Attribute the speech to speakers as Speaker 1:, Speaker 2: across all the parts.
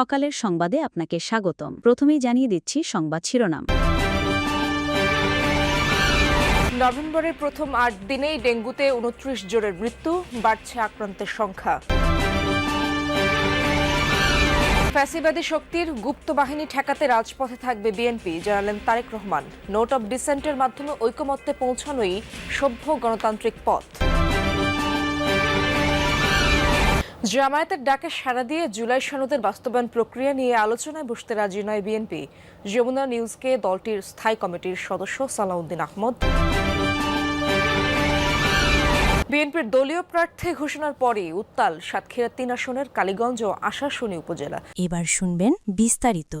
Speaker 1: সকালের সংবাদে আপনাকে স্বাগতম। প্রথমেই জানিয়ে দিচ্ছি সংবাদ শিরোনাম।
Speaker 2: নভেম্বরের প্রথম আট দিনেই ডেঙ্গুতে উনত্রিশ জনের মৃত্যু, বাড়ছে আক্রান্তের সংখ্যা। ফ্যাসিবাদী শক্তির গুপ্ত বাহিনী ঠেকাতে রাজপথে থাকবে বিএনপি, জানালেন তারেক রহমান। নোট অব ডিসেন্টের মাধ্যমে ঐকমত্যে পৌঁছানোই সভ্য গণতান্ত্রিক পথ। জামায়াতের ডাকে সাড়া দিয়ে জুলাই সনদের বাস্তবায়ন প্রক্রিয়া নিয়ে আলোচনায় বসতে রাজি নয় বিএনপি। যমুনা নিউজকে দলটির স্থায়ী কমিটির সদস্য সালাউদ্দিন আহমদ। বিএনপির দলীয় প্রার্থী ঘোষণার পরই উত্তাল সাতক্ষীরা তিন আসনের কালীগঞ্জ ও আশাশুনি উপজেলা।
Speaker 1: এবার শুনবেন বিস্তারিত।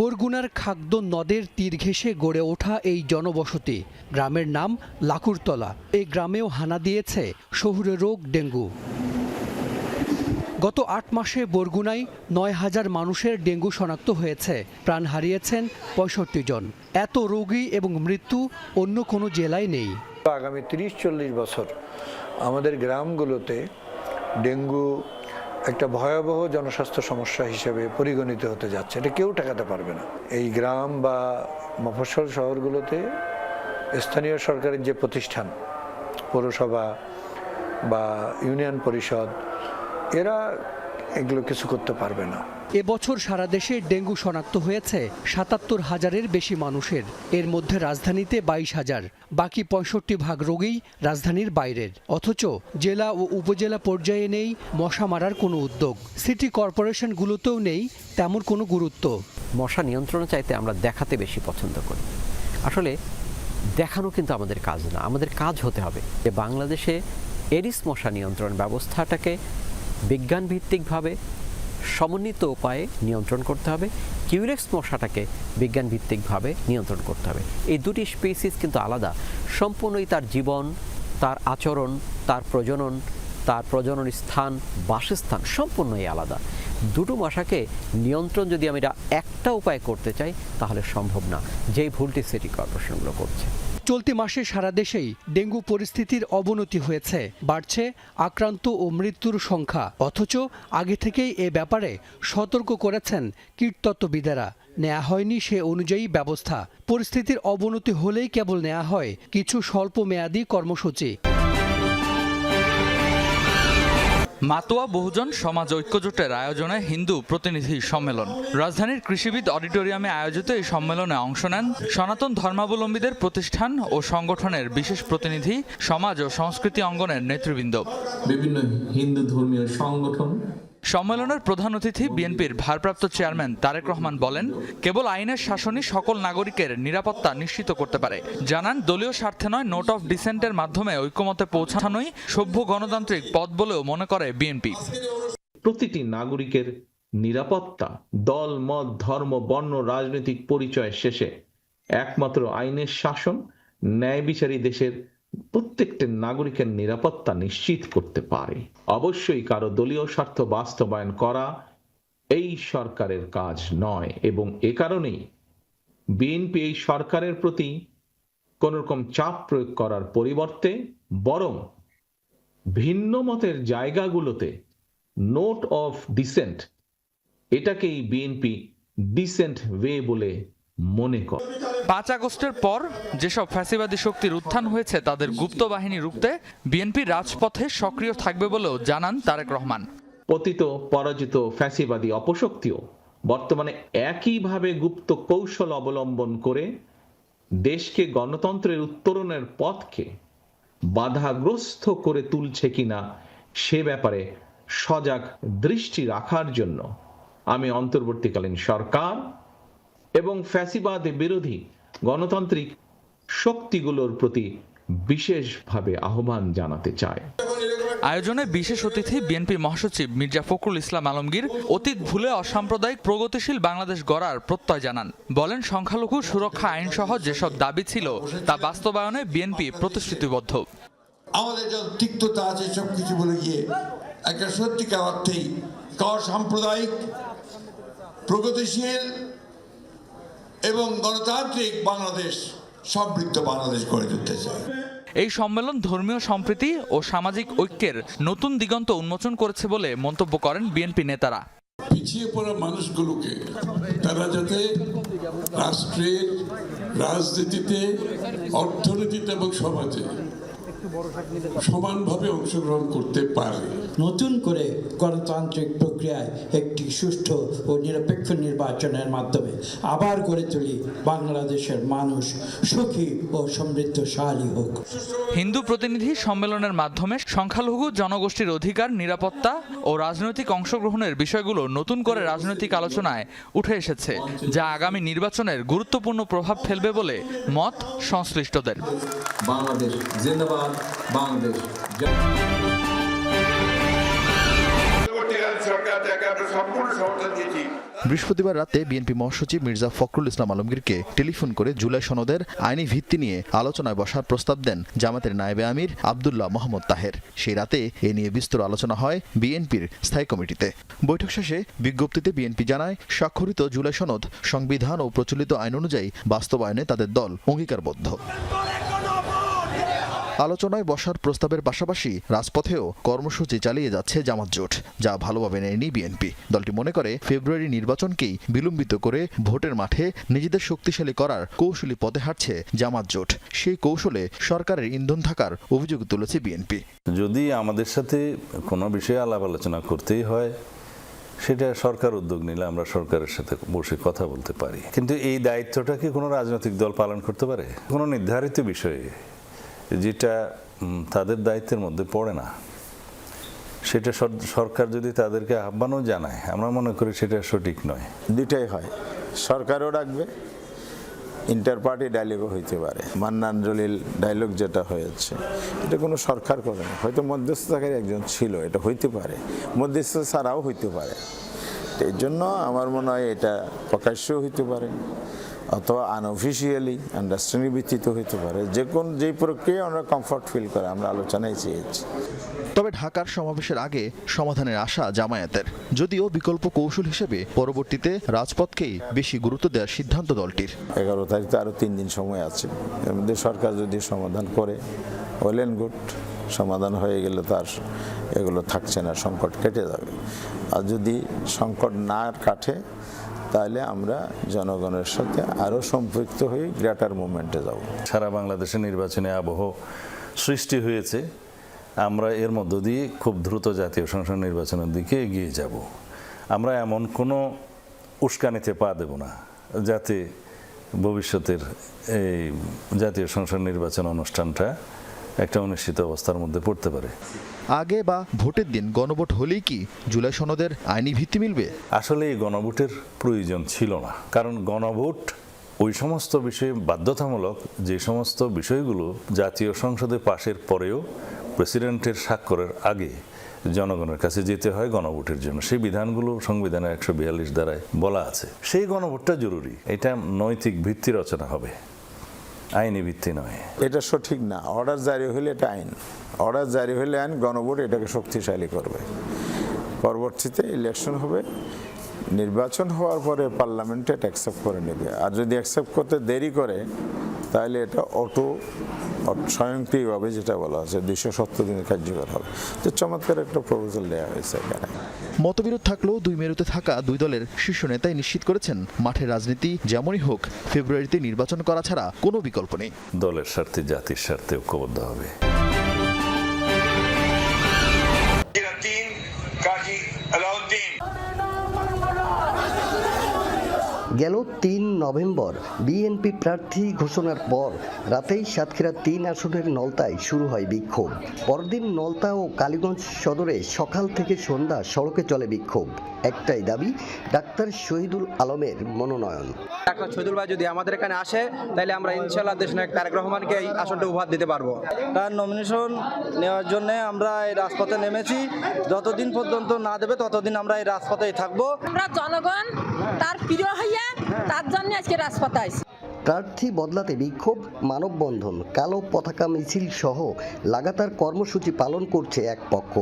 Speaker 3: বরগুনার খাদ্য নদের তীর ঘেঁষে গড়ে ওঠা এই জনবসতি। গ্রামের নাম লাকুরতলা। এই গ্রামেও হানা দিয়েছে শহুরে রোগ ডেঙ্গু। গত আট মাসে বরগুনায় নয় হাজার মানুষের ডেঙ্গু শনাক্ত হয়েছে। প্রাণ হারিয়েছেন পঁয়ষট্টি জন। এত রোগী এবং মৃত্যু অন্য কোনো জেলায় নেই।
Speaker 4: আগামী তিরিশ চল্লিশ বছর আমাদের গ্রামগুলোতে ডেঙ্গু একটা ভয়াবহ জনস্বাস্থ্য সমস্যা হিসেবে পরিগণিত হতে যাচ্ছে। এটা কেউ ঠেকাতে পারবে না। এই গ্রাম বা মফস্বল শহরগুলোতে স্থানীয় সরকারের যে প্রতিষ্ঠান, পৌরসভা বা ইউনিয়ন পরিষদ, এরা এগুলো কিছু করতে পারবে না।
Speaker 3: এবছর সারা দেশে ডেঙ্গু শনাক্ত হয়েছে সাতাত্তর হাজারের বেশি মানুষের। এর মধ্যে রাজধানীতে বাইশ হাজার। বাকি পঁয়ষট্টি ভাগ রোগী রাজধানীর বাইরের। অথচ জেলা ও উপজেলা পর্যায়ে নেই মশা মারার কোনো উদ্যোগ। সিটি কর্পোরেশনগুলোতেও নেই তেমন কোনো গুরুত্ব।
Speaker 5: মশা নিয়ন্ত্রণে চাইতে আমরা দেখাতে বেশি পছন্দ করি। আসলে দেখানো কিন্তু আমাদের কাজ না, আমাদের কাজ হতে হবে যে বাংলাদেশে এরিস মশা নিয়ন্ত্রণ ব্যবস্থাটাকে বিজ্ঞানভিত্তিকভাবে সমন্বিত উপায়ে নিয়ন্ত্রণ করতে হবে। কিউরেক্স মশাটাকে বিজ্ঞানভিত্তিকভাবে নিয়ন্ত্রণ করতে হবে। এই দুটি স্পেসিস কিন্তু আলাদা। সম্পূর্ণই তার জীবন, তার আচরণ, তার প্রজনন তার প্রজনন স্থান, বাসস্থান সম্পূর্ণই আলাদা। দুটো মশাকে নিয়ন্ত্রণ যদি আমি একটা উপায় করতে চাই, তাহলে সম্ভব না। যেই ভুলটি সিটি কর্পোরেশনগুলো করছে।
Speaker 3: চলতি মাসে সারা দেশেই ডেঙ্গু পরিস্থিতির অবনতি হয়েছে, বাড়ছে আক্রান্ত ও মৃত্যুর সংখ্যা। অথচ আগে থেকেই এ ব্যাপারে সতর্ক করেছেন কীটতত্ত্ববিদেরা। নেয়া হয়নি সে অনুযায়ী ব্যবস্থা। পরিস্থিতির অবনতি হলেই কেবল নেয়া হয় কিছু স্বল্প মেয়াদী কর্মসূচি।
Speaker 6: মাতোয়া বহুজন সমাজ ঐক্যজোটের আয়োজনে হিন্দু প্রতিনিধি সম্মেলন। রাজধানীর কৃষিবিদ অডিটোরিয়ামে আয়োজিত এই সম্মেলনে অংশ নেন সনাতন ধর্মাবলম্বীদের প্রতিষ্ঠান ও সংগঠনের বিশেষ প্রতিনিধি, সমাজ ও সংস্কৃতি অঙ্গনের নেতৃবৃন্দ।
Speaker 7: বিভিন্ন হিন্দু ধর্মীয় সংগঠন
Speaker 6: সম্মেলনের প্রধান অতিথি বিএনপির ভারপ্রাপ্ত চেয়ারম্যান তারেক রহমান বলেন, কেবল আইনের শাসনই সকল নাগরিকের নিরাপত্তা নিশ্চিত করতে পারে। জানান, দলীয় স্বার্থে নয়, নোট অফ ডিসেন্টের মাধ্যমে ঐক্যমতে পৌঁছানোই সভ্য গণতান্ত্রিক পথ বলেও মনে করে বিএনপি।
Speaker 7: প্রতিটি নাগরিকের নিরাপত্তা, দল, মত, ধর্ম, বর্ণ, রাজনৈতিক পরিচয় শেষে একমাত্র আইনের শাসন ন্যায় বিচারী দেশের প্রত্যেকটি নাগরিকের নিরাপত্তা নিশ্চিত করতে পারে। অবশ্যই কারও দলীয় স্বার্থ বাস্তবায়ন করা এই সরকারের কাজ নয় এবং এ কারণেই বিএনপি এই সরকারের প্রতি কোন রকম চাপ প্রয়োগ করার পরিবর্তে বরং ভিন্ন মতের জায়গাগুলোতে নোট অফ ডিসেন্ট এটাকেই বিএনপি ডিসেন্ট ওয়ে বলে মনে করে।
Speaker 6: পাঁচ আগস্টের পর যেসব ফ্যাসিবাদী শক্তির উত্থান হয়েছে তাদের গুপ্ত বাহিনী রুখতে বিএনপি রাজপথে সক্রিয় থাকবে বলেও জানান তারেক রহমান।
Speaker 7: পতিত পরাজিত ফ্যাসিবাদী অপশক্তিও বর্তমানে একইভাবে গুপ্ত কৌশল অবলম্বন করে দেশকে গণতন্ত্রের উত্তরণের পথকে বাধাগ্রস্ত করে তুলছে কিনা সে ব্যাপারে সজাগ দৃষ্টি রাখার জন্য আমি অন্তর্বর্তীকালীন সরকার এবং ফ্যাসিবাদ বিরোধী গণতান্ত্রিক শক্তিগুলোর প্রতি বিশেষভাবে আহ্বান জানাতে চায়।
Speaker 6: আয়োজনে বিশেষ অতিথি বিএনপি মহাসচিব মির্জা ফখরুল ইসলাম আলমগীর অতীত ভুলে অসাম্প্রদায়িক প্রগতিশীল বাংলাদেশ গড়ার প্রত্যয় জানান। বলেন সংখ্যালঘু সুরক্ষা আইন সহ যেসব দাবি ছিল তা বাস্তবায়নে বিএনপি প্রতিশ্রুতিবদ্ধ।
Speaker 8: আমাদের যত তিক্ততা আছে সব কিছু বলে গিয়ে একটা সত্যিকার অর্থেই সাম্প্রদায়িক প্রগতিশীল এবং গণতান্ত্রিক বাংলাদেশ সমৃদ্ধ বাংলাদেশ গড়ে তুলতে চাই
Speaker 6: এই সম্মেলন ধর্মীয় সম্প্রীতি ও সামাজিক ঐক্যের নতুন দিগন্ত উন্মোচন করেছে বলে মন্তব্য করেন বিএনপি নেতারা।
Speaker 8: পিছিয়ে পড়া মানুষগুলোকে তারা যাতে রাষ্ট্রের রাজনীতিতে অর্থনীতিতে এবং সমাজে সমানভাবে অংশগ্রহণ করতে পারে।
Speaker 9: নতুন করে গণতান্ত্রিক প্রক্রিয়ায় একটি সুষ্ঠু ও নিরপেক্ষ নির্বাচনের মাধ্যমে আবার গড়ে তুলি বাংলাদেশের মানুষ সুখী ও সমৃদ্ধশালী হোক।
Speaker 6: হিন্দু প্রতিনিধি সম্মেলনের মাধ্যমে সংখ্যালঘু জনগোষ্ঠীর অধিকার নিরাপত্তা ও রাজনৈতিক অংশগ্রহণের বিষয়গুলো নতুন করে রাজনৈতিক আলোচনায় উঠে এসেছে যা আগামী নির্বাচনের গুরুত্বপূর্ণ প্রভাব ফেলবে বলে মত সংশ্লিষ্টদের।
Speaker 10: বাংলাদেশ জিন্দাবাদ। বাংলাদেশ
Speaker 8: সমর্থন দিয়েছি
Speaker 11: বৃহস্পতিবার রাতে বিএনপি মহাসচিব মির্জা ফখরুল ইসলাম আলমগীরকে টেলিফোন করে জুলাই সনদের আইনি ভিত্তি নিয়ে আলোচনায় বসার প্রস্তাব দেন জামাতের নায়েবে আমির আবদুল্লাহ মোহাম্মদ তাহের। সেই রাতে এ নিয়ে বিস্তর আলোচনা হয় বিএনপির স্থায়ী কমিটিতে। বৈঠক শেষে বিজ্ঞপ্তিতে বিএনপি জানায়, স্বাক্ষরিত জুলাই সনদ সংবিধান ও প্রচলিত আইন অনুযায়ী বাস্তবায়নে তাদের দল অঙ্গীকারবদ্ধ। আলোচনায় বসার প্রস্তাবের পাশাপাশি রাজপথেও কর্মসূচি চালিয়ে যাচ্ছে জামাত জোট, যা ভালোভাবে নেয়নি বিএনপি। দলটি মনে করে ফেব্রুয়ারি নির্বাচনকেই বিলম্বিত করে ভোটের মাঠে নিজেদের শক্তিশালী করার কৌশলী পথে হাঁটছে জামাত জোট। সেই কৌশলে সরকারের ইন্ধন থাকার অভিযোগ তুলেছে বিএনপি।
Speaker 12: যদি আমাদের সাথে কোনো বিষয়ে আলাপ আলোচনা করতেই হয়, সেটা সরকার উদ্যোগ নিলে আমরা সরকারের সাথে বসে কথা বলতে পারি। কিন্তু এই দায়িত্বটা কি কোনো রাজনৈতিক দল পালন করতে পারে? কোনো নির্ধারিত বিষয়ে যেটা তাদের দায়িত্বের মধ্যে পড়ে না। সেটা সরকার যদি তাদেরকে আহ্বানও জানায়, আমরা মনে করি সেটা সঠিক নয়।
Speaker 13: দুইটাই হয়। সরকারও রাখবে ইন্টার পার্টি ডায়লগও হইতে পারে। মান্নান জলিল ডায়লগ যেটা হয়েছে, এটা কোনো সরকার করে না। হয়তো মধ্যস্থতাকারী একজন ছিল, এটা হইতে পারে। মধ্যস্থ ছাড়াও হইতে পারে। এই জন্য আমার মনে হয় এটা প্রকাশ্যও হইতে পারে। অথবা আনঅফিসিয়ালি আন্ডারস্ট্যান্ডিং ভিত্তিতে হইতে পারে যে কোন যেই প্রক্রিয়া আমরা কমফর্ট ফিল করে আমরা আলোচনায় চেয়েছি।
Speaker 11: তবে ঢাকার সমাবেশের আগে সমাধানের আশা জামায়াতের। যদিও বিকল্প কৌশল হিসেবে পরবর্তীতে রাজপথকেই বেশি গুরুত্ব দেওয়ার সিদ্ধান্ত দলটির।
Speaker 13: এগারো তারিখ তো আরও তিন দিন সময় আছে। এর মধ্যে সরকার যদি সমাধান করে ওয়েল অ্যান্ড গুড সমাধান হয়ে গেলে তার এগুলো থাকছে না সংকট কেটে যাবে। আর যদি সংকট না কাটে তাহলে আমরা জনগণের সাথে আরও সম্পৃক্ত হয়ে গ্রেটার মুভমেন্টে যাব।
Speaker 12: সারা বাংলাদেশে নির্বাচনে আবহ সৃষ্টি হয়েছে। আমরা এর মধ্য দিয়ে খুব দ্রুত জাতীয় সংসদ নির্বাচনের দিকে এগিয়ে যাব। আমরা এমন কোনো উস্কানিতে পা দেব না, যাতে ভবিষ্যতের এই জাতীয় সংসদ নির্বাচন অনুষ্ঠানটা একটা অনিশ্চিত অবস্থার মধ্যে পড়তে পারে।
Speaker 11: আগে বা ভোটের দিন গণভোট হলেই কি জুলাই সনদের আইনি ভিত্তি মিলবে?
Speaker 12: আসলে এই গণভোটের প্রয়োজন ছিল না কারণ গণভোট ওই সমস্ত বিষয়ে বাধ্যতামূলক যে সমস্ত বিষয়গুলো জাতীয় সংসদে পাশের পরেও প্রেসিডেন্টের স্বাক্ষরের আগে জনগণের কাছে যেতে হয় গণভোটের জন্য। সেই বিধানগুলো সংবিধানে একশো বিয়াল্লিশ দ্বারায় বলা আছে। সেই গণভোটটা জরুরি এটা নৈতিক ভিত্তি রচনা হবে। আইনি ভিত্তি নয়।
Speaker 13: এটা সঠিক না। অর্ডার জারি হলে এটা আইন। অর্ডার জারি হলে আইন, গণভোট এটাকে শক্তিশালী করবে। পরবর্তীতে ইলেকশন হবে। নির্বাচন হওয়ার পরে পার্লামেন্টে এটা অ্যাকসেপ্ট করে নেবে। আর যদি অ্যাকসেপ্ট করতে দেরি করে, তাহলে এটা অটো স্বয়ংক্রিয়ভাবে যেটা বলা আছে দুইশো সত্তর দিনে কার্যকর হবে। তো চমৎকার একটা প্রপোজাল দেওয়া হয়েছে এখানে।
Speaker 11: মতবিরোধ থাকলেও দুই মেরুতে থাকা দুই দলের শীর্ষ নেতাই নিশ্চিত করেছেন মাঠের রাজনীতি যেমনই হোক ফেব্রুয়ারিতে নির্বাচন করা ছাড়া কোনো বিকল্প নেই।
Speaker 12: দলের স্বার্থে জাতির স্বার্থে ঐক্যবদ্ধ হবে।
Speaker 14: গেল তিন নভেম্বর। বিএনপি প্রার্থী ঘোষণার পর রাতেই সাতক্ষীরা তিন আসনের নলতায় শুরু হয় বিক্ষোভ। পরদিন নলতা ও কালীগঞ্জ সদরে সকাল থেকে সন্ধ্যা সড়কে চলে বিক্ষোভ। একটাই দাবি ডাক্তার শহীদুল আলমের মনোনয়ন।
Speaker 9: ডাক্তার শহীদুল ভাই যদি আমাদের এখানে আসে তাহলে আমরা ইনশাল্লাহ দেশ নায়ক তারেক রহমানকে এই আসনটা উপহার দিতে পারব। তার নমিনেশন নেওয়ার জন্য আমরা এই রাজপথে নেমেছি। যতদিন পর্যন্ত না দেবে ততদিন আমরা এই রাজপথেই থাকব।
Speaker 2: আমরা জনগণ তার প্রিয় হইয়া তার জন্য আজকে রাজপথে আইছি।
Speaker 14: প্রার্থী বদলাতে বিক্ষোভ, মানববন্ধন, কালো পতাকা মিছিল সহ লাগাতার কর্মসূচি পালন করছে এক পক্ষ।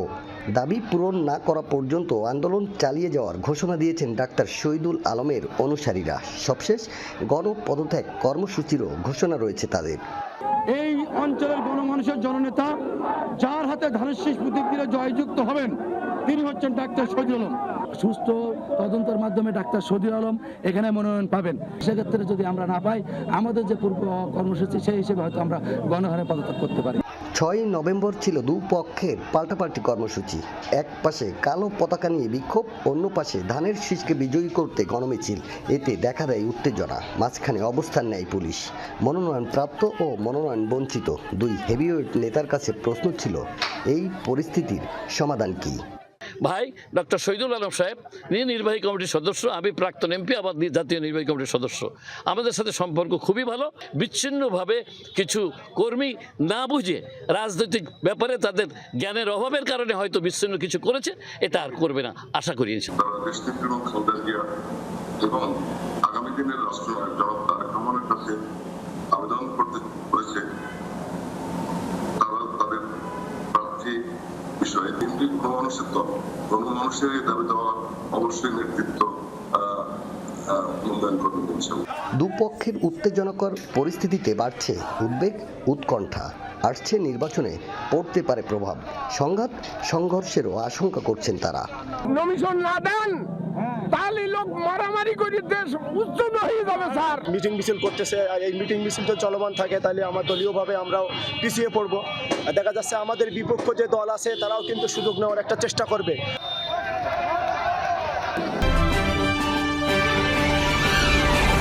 Speaker 14: দাবি পূরণ না করা পর্যন্ত আন্দোলন চালিয়ে যাওয়ার ঘোষণা দিয়েছেন ডাক্তার শহীদুল আলমের অনুসারীরা। সবশেষ গণপদত্যাগ কর্মসূচিরও ঘোষণা রয়েছে তাদের।
Speaker 15: এই অঞ্চলের গণমানুষের জননেতা, যার হাতে ধানের শীষ প্রতীক জয়যুক্ত হবেন, তিনি হচ্ছেন ডাক্তার শহীদুল আলম। সুস্থ তদন্তের মাধ্যমে ডাক্তার শহীদুল আলম এখানে মনোনয়ন পাবেন। সেক্ষেত্রে যদি আমরা না পাই, আমাদের যে পূর্ব কর্মসূচি, সেই হিসেবে হয়তো আমরা গণহারে পদত্যাগ করতে পারি।
Speaker 14: ছয় নভেম্বর ছিল দুপক্ষের পাল্টাপাল্টি কর্মসূচি। এক পাশে কালো পতাকা নিয়ে বিক্ষোভ, অন্য পাশে ধানের শীষকে বিজয়ী করতে গণমিছিল। এতে দেখা দেয় উত্তেজনা। মাঝখানে অবস্থান নেয় পুলিশ। মনোনয়ন প্রাপ্ত ও মনোনয়ন বঞ্চিত দুই হেভিওয়েট নেতার কাছে প্রশ্ন ছিল, এই পরিস্থিতির সমাধান কী?
Speaker 16: ভাই, ডক্টর শহীদুল আলম সাহেব, তিনি নির্বাহী কমিটির সদস্য, আমি প্রাক্তন এমপি, আবার জাতীয় নির্বাহী কমিটির সদস্য আমাদের সাথে সম্পর্ক খুবই ভালো বিচ্ছিন্নভাবে কিছু কর্মী না বুঝে রাজনৈতিক ব্যাপারে তাদের জ্ঞানের অভাবের কারণে হয়তো বিচ্ছিন্ন কিছু করেছে, এটা আর করবে না, আশা করি ইনশাআল্লাহ।
Speaker 17: দেশনেত্রী এবং আগামী দিনের রাষ্ট্রনায়ক জনাব দল গণমানুষের এই দাবি দেওয়া অবশ্যই নেতৃত্ব মূল্যায়ন করবে
Speaker 14: দুপক্ষের উত্তেজনকর পরিস্থিতিতে বাড়ছে উদ্বেগ উৎকণ্ঠা আসছে নির্বাচনে পড়তে পারে প্রভাব। সংঘাত সংঘর্ষেরও আশঙ্কা করছেন তারা।
Speaker 15: নমিশন না দেন! তাহলে লোক মারামারি করে দেশ উজ্জ্বল হয়ে যাবে, স্যার।
Speaker 9: মিটিং মিছিল করতেছে, আর এই মিটিং মিছিলটা চলমান থাকে, তাহলে আমার দলীয়ভাবে আমরাও পিছিয়ে পড়ব। দেখা যাচ্ছে আমাদের বিপক্ষ যে দল আছে, তারাও কিন্তু সুযোগ নেওয়ার একটা চেষ্টা করবে।